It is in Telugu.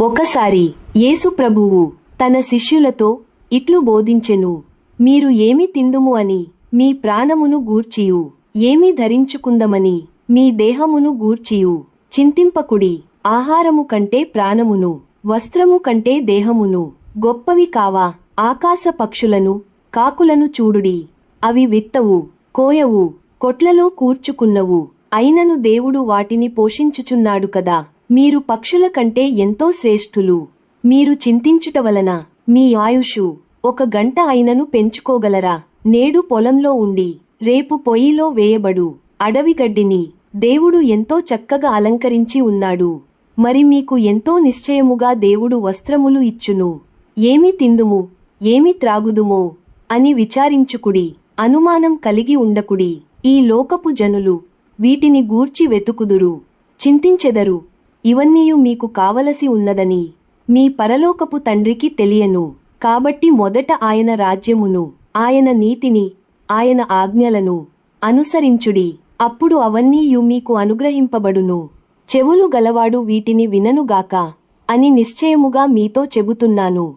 ఒకసారి యేసు ప్రభువు తన శిష్యులతో ఇట్లు బోధించెను మీరు ఏమి తిందుము అని మీ ప్రాణమును గూర్చియు ఏమి ధరించుకుందమని మీ దేహమును గూర్చియు చింతింపకుడి ఆహారము కంటే ప్రాణమును వస్త్రము కంటే దేహమును గొప్పవి కావా ఆకాశ పక్షులను కాకులను చూడుడి అవి విత్తవు కోయవు కొట్లలో కూర్చుకున్నవు అయినను దేవుడు వాటిని పోషించుచున్నాడు కదా. మీరు పక్షుల కంటే ఎంతో శ్రేష్ఠులు. మీరు చింతించుట వలన మీ ఆయుషు ఒక గంట అయినను పెంచుకోగలరా? నేడు పొలంలో ఉండి రేపు పొయ్యిలో వేయబడు అడవి గడ్డిని దేవుడు ఎంతో చక్కగా అలంకరించి ఉన్నాడు. మరి మీకు ఎంతో నిశ్చయముగా దేవుడు వస్త్రములు ఇచ్చును. ఏమి తిందుము? ఏమి త్రాగుదుమో? అని విచారించుకుడి. అనుమానం కలిగి ఉండకుడి. ఈ లోకపు జనులు వీటిని గూర్చి వెతుకుదురు. చింతించెదరు. ఇవన్నీయు మీకు కావలసి ఉన్నదని మీ పరలోకపు తండ్రికి తెలియను. కాబట్టి మొదట ఆయన రాజ్యమును ఆయన నీతిని ఆయన ఆజ్ఞలను అనుసరించుడి. అప్పుడు అవన్నీయు మీకు అనుగ్రహింపబడును. చెవులు గలవాడు వీటిని విననుగాక అని నిశ్చయముగా మీతో చెబుతున్నాను.